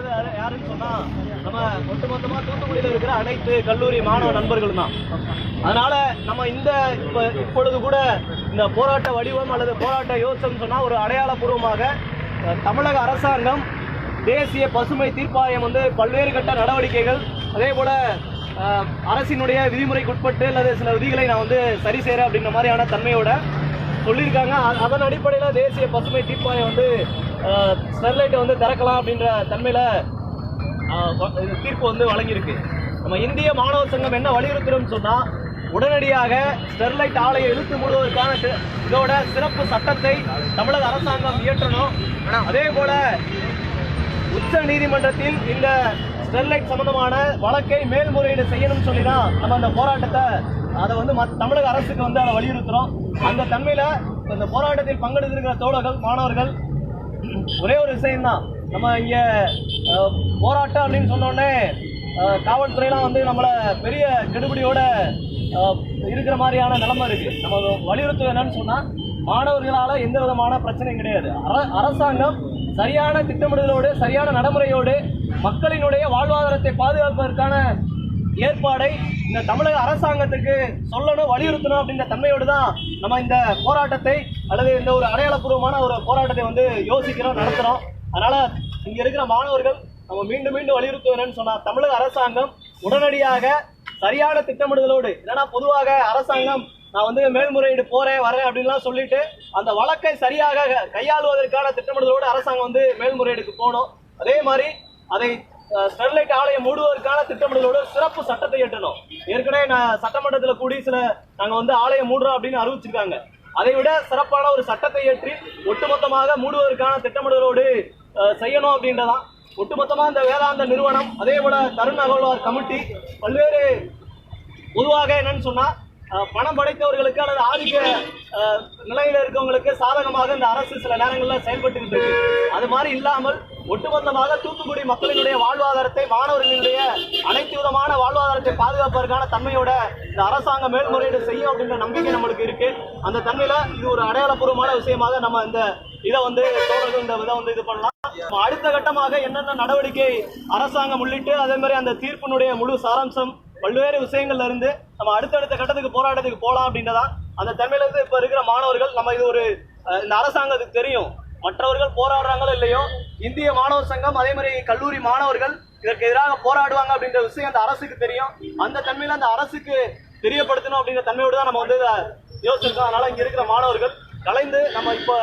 வந்தது யாருன்னு சொன்னா நம்ம ஒட்டுமொத்தமா தூத்துக்குடியில இருக்கிற அனைத்து கல்லூரி மாணவ நண்பர்களும் தான் அதனால நம்ம இந்த இப்ப இப்பொழுது கூட இந்த போராட்ட வடிவம் அல்லது போராட்ட யோசனை சொன்னா ஒரு அடையாளபூர்வமாக தமிழக அரசாங்கம் தேசிய பசுமை தீர்ப்பாயம் வந்து பல்வேறு கட்ட நடவடிக்கைகள் அதே போல அரசினுடைய விதிமுறைக்குட்பட்டு அல்லது சில விதிகளை நான் வந்து சரி செய்கிறேன் அப்படின்ற மாதிரியான தன்மையோட சொல்லியிருக்காங்க. அதன் அடிப்படையில் தேசிய பசுமை தீர்ப்பாயம் வந்து ஸ்டெர்லைட்டை வந்து திறக்கலாம் அப்படின்ற தன்மையில் தீர்ப்பு வந்து வழங்கியிருக்கு. நம்ம இந்திய மாணவர் சங்கம் என்ன வலியுறுத்துறோம்னு சொன்னால் உடனடியாக ஸ்டெர்லைட் ஆலையை இழுத்து மூடுவதற்கான இதோட சிறப்பு சட்டத்தை தமிழக அரசாங்கம் இயற்றணும். அதே போல உச்ச நீதிமன்றத்தில் இந்த ஸ்டெர்லைட் சம்பந்தமான வழக்கை மேல்முறையீடு செய்யணும்னு சொல்லி தான் நம்ம அந்த போராட்டத்தை அதை வந்து மத்- தமிழக அரசுக்கு வந்து அதை வலியுறுத்துறோம். அந்த தன்மையில இந்த போராட்டத்தில் பங்கெடுத்திருக்கிற தோழர்கள் மாணவர்கள் ஒரே ஒரு விஷயம்தான். நம்ம இங்க போராட்டம் அப்படின்னு சொன்னோடனே காவல்துறையெல்லாம் வந்து நம்மளை பெரிய கெடுபிடியோட இருக்கிற மாதிரியான நிலைமை இருக்கு. நம்ம வலியுறுத்துவது என்னன்னு சொன்னா மாணவர்களால எந்த விதமான பிரச்சனையும் கிடையாது. அரசாங்கம் சரியான திட்டமிடுதலோடு சரியான நடைமுறையோடு மக்களினுடைய வாழ்வாதாரத்தை பாதுகாப்பதற்கான ஏற்பாடை இந்த தமிழக அரசாங்கத்துக்கு சொல்லணும் வலியுறுத்தணும் அப்படின்ற தன்மையோடு தான் நம்ம இந்த போராட்டத்தை அல்லது இந்த ஒரு அடையாளப்பூர்வமான ஒரு போராட்டத்தை வந்து யோசிக்கிறோம் நடத்துகிறோம் அதனால் இங்கே இருக்கிற மாணவர்கள் நம்ம மீண்டும் மீண்டும் வலியுறுத்துகிறேன்னு சொன்னால் தமிழக அரசாங்கம் உடனடியாக சரியான திட்டமிடுதலோடு ஏன்னா பொதுவாக அரசாங்கம் நான் வந்து மேல்முறையீடு போறேன் வரேன் அப்படின்லாம் சொல்லிட்டு அந்த வழக்கை சரியாக கையாளுவதற்கான திட்டமிடுதலோடு அரசாங்கம் வந்து மேல்முறையீடுக்கு போகணும். அதே மாதிரி அதை ஸ்டெர்லைட் ஆலையை மூடுவதற்கான திட்டமிடலோடு சிறப்பு சட்டத்தை எட்டணும் ஏற்கனவே நான் சட்டமன்றத்தில் கூடி சில நாங்கள் வந்து ஆலையை மூடுறோம் அப்படின்னு அறிவிச்சிருக்காங்க. அதை விட சிறப்பான ஒரு சட்டத்தை ஏற்றி ஒட்டுமொத்தமாக மூடுவதற்கான திட்டமிடலோடு செய்யணும் அப்படின்றதான். ஒட்டுமொத்தமாக இந்த வேதாந்த நிறுவனம் அதே போல தருண் அகழ்வார் கமிட்டி பல்வேறு பொதுவாக என்னன்னு சொன்னால் பணம் படைத்தவர்களுக்கு அல்லது ஆதிக்க நிலையில இருக்கவங்களுக்கு சாதகமாக இந்த அரசு சில நேரங்களில் செயல்பட்டு இருக்கு. அது மாதிரி இல்லாமல் ஒட்டுமொத்தமாக தூத்துக்குடி மக்களினுடைய வாழ்வாதாரத்தை மாணவர்களினுடைய அனைத்து விதமான வாழ்வாதாரத்தை பாதுகாப்பதற்கான தன்மையோட இந்த அரசாங்கம் மேல்முறையீடு செய்யும் அப்படின்ற நம்பிக்கை நம்மளுக்கு இருக்கு. அந்த தன்மையில இது ஒரு அடையாளப்பூர்வமான விஷயமாக நம்ம இந்த இதை வந்து தோழர்கள் இந்த இதை வந்து இது பண்ணலாம். நம்ம அடுத்த கட்டமாக என்னென்ன நடவடிக்கை அரசாங்கம் உள்ளிட்டு அதே மாதிரி அந்த தீர்ப்பினுடைய முழு சாராம்சம் பல்வேறு விஷயங்கள்ல இருந்து நம்ம அடுத்தடுத்த கட்டத்துக்கு போராட்டத்துக்கு போகலாம் அப்படின்றதான் அந்த தன்மையிலேருந்து இப்போ இப்ப இருக்கிற மாணவர்கள் நம்ம இது ஒரு இந்த அரசாங்கத்துக்கு தெரியும். மற்றவர்கள் போராடுறாங்களோ இல்லையோ இந்திய மாணவர் சங்கம் அதே மாதிரி கல்லூரி மாணவர்கள் இதற்கு எதிராக போராடுவாங்க அப்படின்ற விஷயம் அந்த அரசுக்கு தெரியும். அந்த தன்மையில அந்த அரசுக்கு தெரியப்படுத்தணும் அப்படின்ற தன்மையோடு தான் நம்ம வந்து யோசிச்சிருக்கோம். அதனால இங்க இருக்கிற மாணவர்கள் கலைந்து நம்ம இப்போ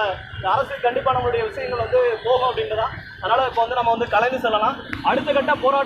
அரசுக்கு கண்டிப்பா நம்மளுடைய விஷயங்கள் வந்து போகும் அப்படின்றதான் அதனால இப்போ வந்து நம்ம வந்து கலைந்து செல்லலாம். அடுத்த கட்ட போராட்டம்